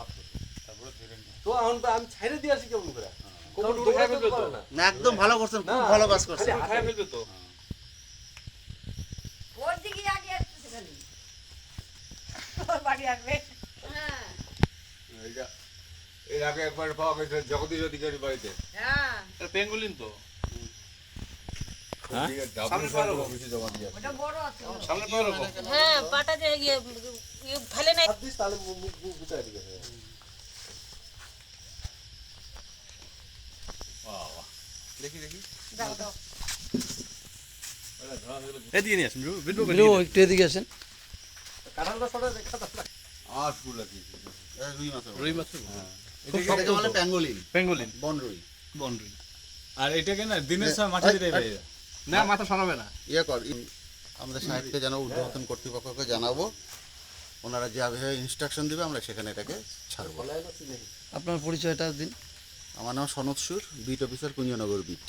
হাত তারপরে ধরে তো এখন আমি দিয়ে আসি কেমন করে। না। একদম ভালো করছেন খুব ভালো কাজ করছেন। খাই ফেলবে তো। ওর দিকে আগে আসতেছে খালি? ওর বাড়ি আসবে। হ্যাঁ এর আগে একবার পাওয়া গেছে জগদীশ অধিকারী বাড়িতে। হ্যাঁ। পেঙ্গুলিন তো। হ্যাঁ? হ্যাঁ পাটা যে ইয়ে ইয়ে ফেলে নাই। দেখি দেখি। দাও দাও। এদিকে নিয়ে আসুন একটু এদিকে আসেন। আর ফুল আছে এটা রুই মাছ রুই মাছ এটাকে পেঙ্গুলিন আর না দিনের সময় মাঠে দিতে পারে। না মাথা সরাবে না। ইয়ে কর আমরা আমাদের সাহেবকে জানাব উদ্বোধন কর্তৃপক্ষকে জানাব। ওনারা যেভাবে ইনস্ট্রাকশন দিবে আমরা সেখানে এটাকে ছাড়বো। আপনার পরিচয়টা দিন। আমার নাম সনৎসুর বিট অফিসার কুঞ্জনগর বিট।